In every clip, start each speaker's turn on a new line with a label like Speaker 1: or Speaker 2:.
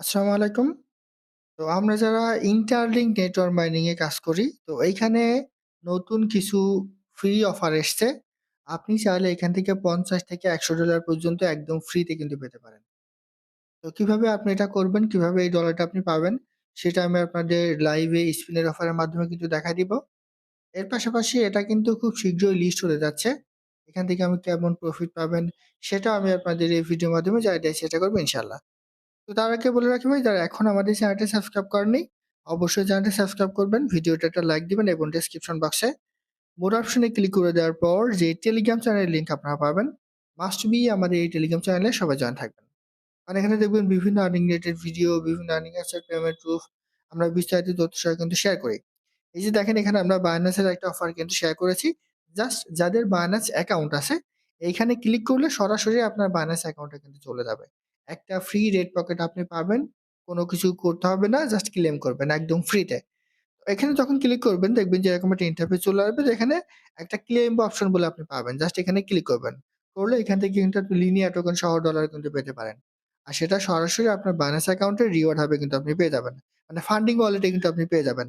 Speaker 1: আসসালামু আলাইকুম। তো আমরা যারা ইন্টারলিংক নেটওয়ার্ক মাইনিং এ কাজ করি, তো এইখানে নতুন কিছু ফ্রি অফার এসছে। আপনি চাইলে এখান থেকে ৫০ থেকে $১০০ পর্যন্ত একদম ফ্রিতে কিন্তু পেতে পারেন। তো কীভাবে আপনি এটা করবেন, কীভাবে এই ডলারটা আপনি পাবেন, সেটা আমি আপনাদের লাইভে স্পিনের অফারের মাধ্যমে কিন্তু দেখায় দিব। এর পাশাপাশি এটা কিন্তু খুব শীঘ্রই লিস্ট হতে যাচ্ছে। এখান থেকে আমি কেমন প্রফিট পাবেন, সেটাও আমি আপনাদের এই ভিডিওর মাধ্যমে জানাই চেষ্টা করব ইনশাআল্লাহ। তো তার আগে বলে রাখি ভাই যারা এখন আমাদের চ্যানেলটি সাবস্ক্রাইব করেননি, অবশ্যই চ্যানেলটি সাবস্ক্রাইব করবেন। ভিডিওটা একটা লাইক দিবেন এবং ডেসক্রিপশন বক্সে মোর অপশনে ক্লিক করে দেওয়ার পর যে টেলিগ্রাম চ্যানেলের লিঙ্ক আপনারা পাবেন, মাস্ট বি আমাদের এই টেলিগ্রাম চ্যানেলে সবাই জয়েন থাকবেন। আর এখানে দেখবেন বিভিন্ন আর্নিং রিলেটেড ভিডিও, বিভিন্ন আর্নিং অ্যাপসের পেমেন্ট প্রুফ আমরা বিস্তারিত তথ্য সহ কিন্তু শেয়ার করি। এই যে দেখেন এখানে আমরা এর একটা অফার কিন্তু শেয়ার করেছি। জাস্ট যাদের Binance অ্যাকাউন্ট আছে, এইখানে ক্লিক করলে সরাসরি আপনার Binance অ্যাকাউন্টে কিন্তু চলে যাবে। একটা ফ্রি রেড পকেট আপনি পাবেন। কোনো কিছু করতে হবে না, জাস্ট ক্লেম করবেন একদম ফ্রিতে। এখানে যখন ক্লিক করবেন দেখবেন যে এরকম একটা ইন্টারফেস চলে আসবে যেখানে একটা ক্লেম অপশন বলে আপনি পাবেন। জাস্ট এখানে ক্লিক করবেন। করলে এখান থেকে কিন্তু আপনি লিনিয়ার টোকেন সহ ডলার কিন্তু পেতে পারেন। আর সেটা সরাসরি আপনার Binance অ্যাকাউন্টে রিওয়ার্ড হবে কিন্তু আপনি পেয়ে যাবেন। মানে ফান্ডিং ওয়ালেটে কিন্তু আপনি পেয়ে যাবেন।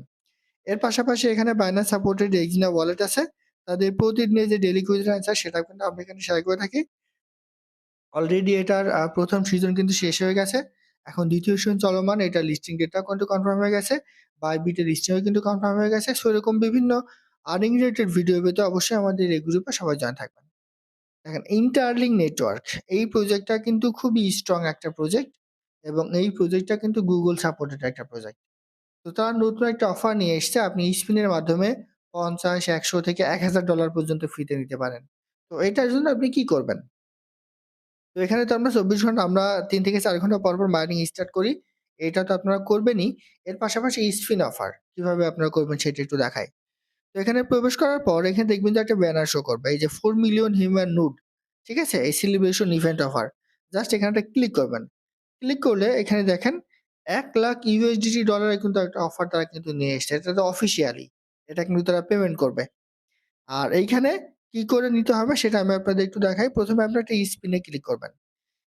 Speaker 1: এর পাশাপাশি এখানে Binance সাপোর্টেড এক্সিনা ওয়ালেট আছে। তাদের প্রতিদিনের যে ডেলি কুইজের অ্যান্সার সেটা কিন্তু আমরা এখানে শেয়ার করে থাকি। অলরেডি এটার প্রথম সিজন কিন্তু শেষ হয়ে গেছে। এখন দ্বিতীয় সিজন চলমান। এটার লিস্টিং ডেটটাও কিন্তু কনফার্ম হয়ে গেছে। বাইবিট এর লিস্টিংও কিন্তু কনফার্ম হয়ে গেছে। সো এরকম বিভিন্ন আর্নিং রিলেটেড ভিডিও পেতে অবশ্যই আমাদের এই গ্রুপে সবাই জয়েন থাকবেন। দেখেন ইন্টারলিংক নেটওয়ার্ক এই প্রজেক্টটা কিন্তু খুবই স্ট্রং একটা প্রজেক্ট এবং এই প্রজেক্টটা কিন্তু গুগল সাপোর্টেড একটা প্রজেক্ট। তো তারা নতুন একটা অফার নিয়ে এসছে। আপনি স্পিনের মাধ্যমে ৫০, ১০০ থেকে $১,০০০ পর্যন্ত ফ্রিতে নিতে পারেন। তো এটার জন্য আপনি কি করবেন? তো এখানে তো আমরা ২৪ ঘণ্টা আমরা তিন থেকে চার ঘণ্টা পর, পর মাইনিং স্টার্ট করি। এটা তো আপনারা করবেনই। এর পাশাপাশি স্পিন অফার কীভাবে আপনারা করবেন সেটা একটু দেখায় তো এখানে প্রবেশ করার পর এখানে দেখবেন যে একটা ব্যানার শো করবে। এই যে ফোর মিলিয়ন হিউম্যান নুড ঠিক আছে? এই সেলিব্রেশন ইভেন্ট অফার। জাস্ট এখানে একটা ক্লিক করবেন। ক্লিক করলে এখানে দেখেন $১,০০,০০০ ডলারে কিন্তু একটা অফার তারা কিন্তু নিয়ে এসছে। এটা তো অফিসিয়ালি। এটা কিন্তু তারা পেমেন্ট করবে। আর এইখানে কি করে নিতে হবে সেটা আমি আপনাদের একটু দেখাই। ১ম এ আপনারা একটা স্পিনে ক্লিক করবেন।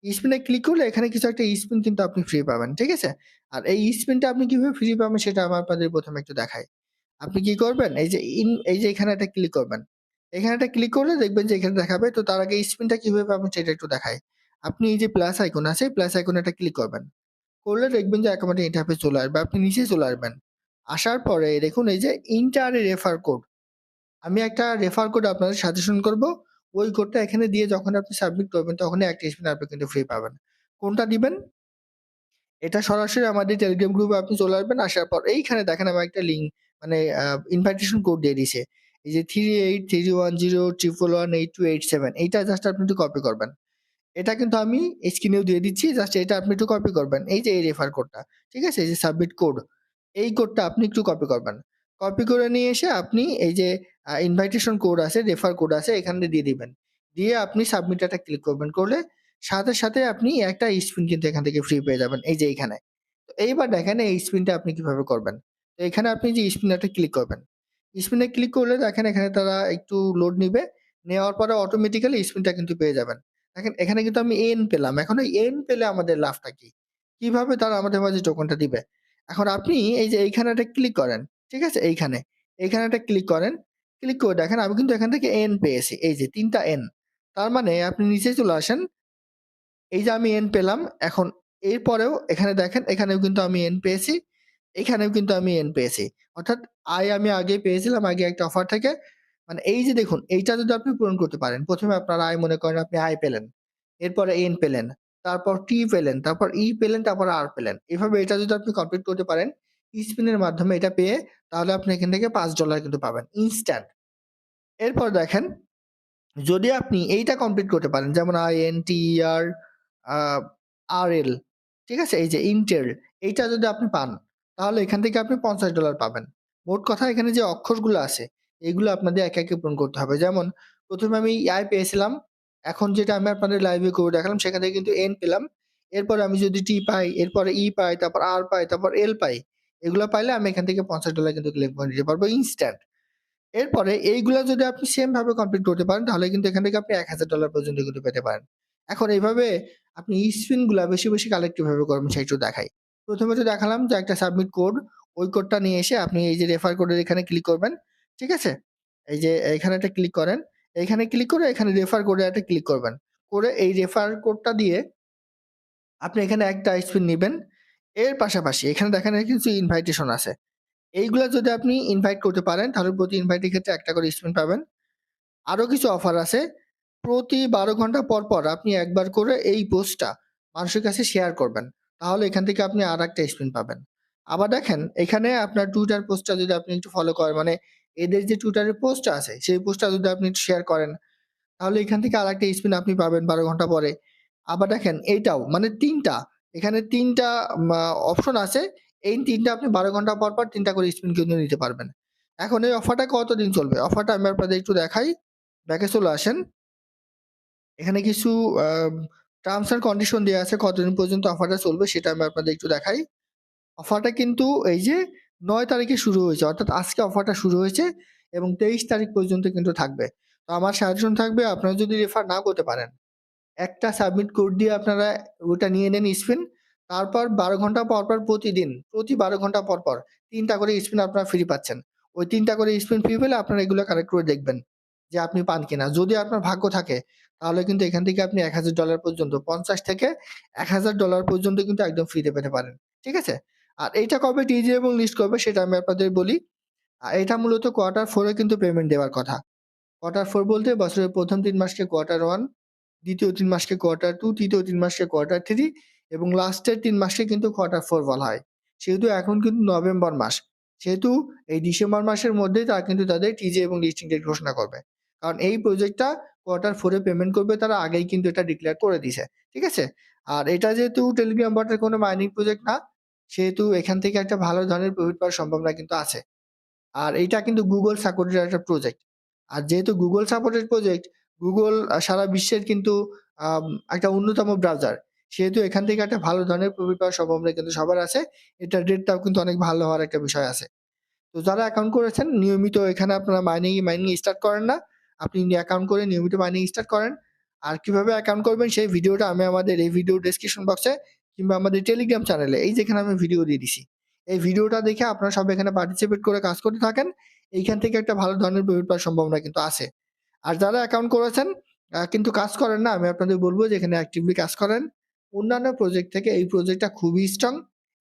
Speaker 1: স্পিনে ক্লিক করলে এখানে কিছু একটা স্পিন কিন্তু আপনি ফ্রি পাবেন। ঠিক আছে? আর এই স্পিনটা আপনি কীভাবে ফ্রি পাবেন সেটা আমি আপনাদের প্রথমে একটু দেখাই। আপনি কি করবেন? এই যে ইন এই যে এখানে একটা ক্লিক করবেন। এখানে একটা ক্লিক করলে দেখবেন যে এখানে দেখাবে। তো তার আগে স্পিনটা কীভাবে পাবেন সেটা একটু দেখাই। আপনি এই যে প্লাস আইকন আছে, প্লাস আইকনে একটা ক্লিক করবেন। করলে দেখবেন যে একেবারে ইন্টারফেস চলে আসবে। আপনি নিচে চলে আসবেন। আসার পরে দেখুন এই যে ইন্টার রেফার কোড। আমি একটা রেফার কোড আপনাদের সাজেশন করব। ওই কোডটা এখানে দিয়ে যখন আপনি সাবমিট করবেন, তখনই একটা স্পিন আপনি কিন্তু ফ্রি পাবেন। কোনটা দিবেন? এটা সরাসরি আমাদের টেলিগ্রাম গ্রুপে আপনি চলে আসবেন। আসার পর এইখানে দেখেন আমার একটা লিঙ্ক মানে ইনভাইটেশন কোড দিয়ে দিছে। এই যে 383103118287 এইটা জাস্ট আপনি একটু কপি করবেন। এটা কিন্তু আমি স্ক্রিনেও দিয়ে দিচ্ছি। জাস্ট এটা আপনি একটু কপি করবেন। এই যে এই রেফার কোডটা। ঠিক আছে? এই যে সাবমিট কোড। এই কোডটা আপনি একটু কপি করবেন। কপি করে নিয়ে এসে আপনি এই যে ইনভাইটেশন কোড আছে, রেফার কোড আছে এখানে দিয়ে দিবেন। দিয়ে আপনি সাবমিট একটা ক্লিক করবেন। করলে সাথে, সাথে আপনি একটা স্পিন কিন্তু এখান থেকে ফ্রি পেয়ে যাবেন এই যে এইখানে। তো এইবার দেখেন এই স্পিনটা আপনি কীভাবে করবেন। তো এখানে আপনি যে স্পিনে একটা ক্লিক করবেন। স্পিনে ক্লিক করলে দেখেন এখানে তারা একটু লোড নিবে। নেওয়ার পরে অটোমেটিক্যালি স্পিনটা কিন্তু পেয়ে যাবেন। দেখেন এখানে কিন্তু আমি এন পেলাম। এখন ওই এন পেলে আমাদের লাভটা কি? কীভাবে তারা আমাদের মাঝে টোকনটা দিবে? এখন আপনি এই যে এইখানে একটা ক্লিক করেন। ঠিক আছে? এইখানে। এইখানে একটা ক্লিক করেন। ক্লিক করে দেখেন আমি কিন্তু এখান থেকে এন পেয়েছি। এই যে তিনটা এন। তার মানে আপনি নিচে চলে আসেন। এই যে আমি এন পেলাম। এখন এরপরেও এখানে দেখেন এখানেও কিন্তু আমি এন পেয়েছি। এখানেও কিন্তু আমি এন পেয়েছি। অর্থাৎ আয় আমি আগে পেয়েছিলাম আগে একটা অফার থেকে। মানে এই যে দেখুন এইটা যদি আপনি পূরণ করতে পারেন। প্রথমে আপনার আয় মনে করেন আপনি আয় পেলেন। এরপরে এন পেলেন। তারপর টি পেলেন, তারপর ই পেলেন, তারপর আর পেলেন। এভাবে এটা যদি আপনি কমপ্লিট করতে পারেন, স্পিনের মাধ্যমে এটা পেয়ে তাহলে আপনি এখান থেকে পাঁচ ডলার কিন্তু পাবেন ইনস্ট্যান্ট। এরপর দেখেন যদি আপনি এইটা কমপ্লিট করতে পারেন যেমন আই-এন-টি-ই-আর আর-এল ঠিক আছে? এই যে ইন্টেল এইটা যদি আপনি পান তাহলে এখান থেকে আপনি $৫০ পাবেন। মোট কথা এখানে যে অক্ষরগুলো আছে এগুলো আপনাদের একে, একে পূরণ করতে হবে। যেমন ১ম এ আমি আই পেয়েছিলাম। এখন যেটা আমি আপনাদের লাইভে করে দেখালাম সেখান থেকে কিন্তু এন পেলাম। এরপরে আমি যদি টি পাই, এরপরে ই পাই, তারপর আর পাই, তারপর এল পাই। এগুলো পাইলে আমি এখান থেকে $৫০ কিন্তু ক্লেম করে নিতে পারব ইনস্ট্যান্ট। এরপরে এইগুলো যদি আপনি সেম ভাবে কমপ্লিট করতে পারেন তাহলে কিন্তু এখান থেকে আপনি $১,০০০ পর্যন্ত কিন্তু পেতে পারেন। এখন এইভাবে আপনি স্পিনগুলা বেশি, বেশি কালেক্ট কীভাবে করবেন সেটা দেখাই। প্রথমে তো দেখালাম যে একটা সাবমিট কোড, ওই কোডটা নিয়ে এসে আপনি এই যে রেফার কোডের এখানে ক্লিক করবেন। ঠিক আছে? এই যে এখানে একটা ক্লিক করেন। এখানে ক্লিক করে এখানে রেফার কোডে একটা ক্লিক করবেন। করে এই রেফার কোডটা দিয়ে আপনি এখানে একটা স্পিন নিবেন। এর পাশাপাশি এখানে দেখেন কিছু ইনভাইটেশন আছে। এইগুলো যদি আপনি ইনভাইট করতে পারেন তাহলে প্রতি ইনভাইটের ক্ষেত্রে একটা করে স্পিন পাবেন। আরও কিছু অফার আছে। প্রতি ১২ ঘণ্টা পর, পর আপনি একবার করে এই পোস্টটা মানুষের কাছে শেয়ার করবেন। তাহলে এখান থেকে আপনি আর একটা স্পিন পাবেন। আবার দেখেন এখানে আপনার টুইটার পোস্টটা যদি আপনি একটু ফলো করেন মানে এদের যে টুইটারের পোস্টটা আছে সেই পোস্টটা যদি আপনি একটু শেয়ার করেন তাহলে এখান থেকে আরেকটা স্পিন আপনি পাবেন ১২ ঘণ্টা পরে। আবার দেখেন এইটাও মানে ৩ টা এখানে ৩ টা মা অপশন আছে। এই ৩ টা আপনি ১২ ঘণ্টা পর, পর ৩ টা করে স্পিন কিন্তু নিতে পারবেন। এখন এই অফারটা কতদিন চলবে? অফারটা আমি আপনাদের একটু দেখাই। ব্যাকে চলে আসেন। এখানে কিছু টার্মস অ্যান্ড কন্ডিশন দেওয়া আছে কতদিন পর্যন্ত অফারটা চলবে সেটা আমি আপনাদের একটু দেখাই। অফারটা কিন্তু এই যে নয় তারিখে শুরু হয়েছে। অর্থাৎ আজকে অফারটা শুরু হয়েছে এবং ২৩ তারিখ পর্যন্ত কিন্তু থাকবে। তো আমার সাজেশন থাকবে আপনারা যদি রেফার না করতে পারেন, একটা সাবমিট কোড দিয়ে আপনারা ওটা নিয়ে নেন স্পিন। তারপর ১২ ঘণ্টা পর, পর প্রতিদিন, প্রতি ১২ ঘণ্টা পর, পর ৩ টা করে স্পিন আপনারা ফ্রি পাচ্ছেন। ওই ৩ টা করে স্পিন ফ্রি পেলে আপনারা এগুলো কালেক্ট করে দেখবেন যে আপনি পান কিনা। যদি আপনার ভাগ্য থাকে তাহলে কিন্তু এখান থেকে আপনি $১,০০০ পর্যন্ত ৫০ থেকে $১,০০০ পর্যন্ত কিন্তু একদম ফ্রিতে পেতে পারেন। ঠিক আছে? আর এইটা কবে টিজে এবং লিস্ট করবে সেটা আমি আপনাদের বলি। আর এটা মূলত কোয়ার্টার ফোরে কিন্তু পেমেন্ট দেওয়ার কথা। কোয়ার্টার ফোর বলতে বছরের ১ম ৩ মাসকে কোয়ার্টার 1, দ্বিতীয় তিন মাসকে কোয়ার্টার টু তৃতীয় তিন মাসকে কোয়ার্টার থ্রি এবং লাস্টের তিন মাসকে কিন্তু কোয়ার্টার ফোর বলা হয়। সেহেতু এখন কিন্তু নভেম্বর মাস। সেহেতু এই ডিসেম্বর মাসের মধ্যেই তারা কিন্তু তাদের টিজে এবং লিস্টিং ডেট ঘোষণা করবে। কারণ এই প্রজেক্টটা কোয়ার্টার ফোরে পেমেন্ট করবে তারা আগেই কিন্তু এটা ডিক্লেয়ার করে দিছে। ঠিক আছে? আর এটা যেহেতু টেলিগ্রাম বটের কোনো মাইনিং প্রজেক্ট না, সেহেতু এখান থেকে একটা ভালো ধরনের প্রফিট পাওয়ার সম্ভাবনা কিন্তু আছে। আর এইটা কিন্তু গুগল সাপোর্টেড একটা প্রজেক্ট। আর যেহেতু গুগল সাপোর্টেড প্রজেক্ট, আ সারা বিশ্বের কিন্তু একটা অন্যতম ব্রাউজার। সেহেতু এখান থেকে একটা ভালো ধরনের প্রফিট পাওয়ার সম্ভাবনা কিন্তু সবার আছে। এটার রেটটাও কিন্তু অনেক ভালো হওয়ার একটা বিষয় আছে। তো যারা অ্যাকাউন্ট করেছেন, নিয়মিত এখানে আপনারা মাইনিং মাইনিং স্টার্ট করেন না। আপনি অ্যাকাউন্ট করে নিয়মিত মাইনিং স্টার্ট করেন। আর কীভাবে অ্যাকাউন্ট করবেন, সেই ভিডিওটা আমি আমাদের এই ভিডিও ডেসক্রিপশন বক্সে কিংবা আমাদের টেলিগ্রাম চ্যানেলে এই যেখানে আমি ভিডিও দিয়ে দিছি। এই ভিডিওটা দেখে আপনারা সব এখানে পার্টিসিপেট করে কাজ করতে থাকেন। এইখান থেকে একটা ভালো ধরনের প্রফিট পাওয়ার সম্ভাবনা কিন্তু আছে। আর যারা অ্যাকাউন্ট করেছেন কিন্তু কাজ করেন না, আমি আপনাদের বলব যে এখানে অ্যাক্টিভলি কাজ করেন। অন্যান্য প্রজেক্ট থেকে এই প্রজেক্টটা খুবই স্ট্রং।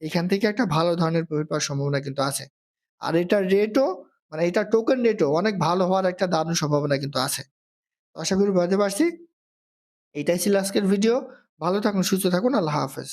Speaker 1: এখান থেকে একটা ভালো ধরনের প্রফিট পাওয়ার সম্ভাবনা কিন্তু আছে। আর এটার রেটও মানে এটার টোকেন রেটও অনেক ভালো হওয়ার একটা দারুণ সম্ভাবনা কিন্তু আছে। আশা করি বুঝাতে পারছি। এটাই ছিল আজকের ভিডিও। ভালো থাকুন, সুস্থ থাকুন। আল্লাহ হাফেজ।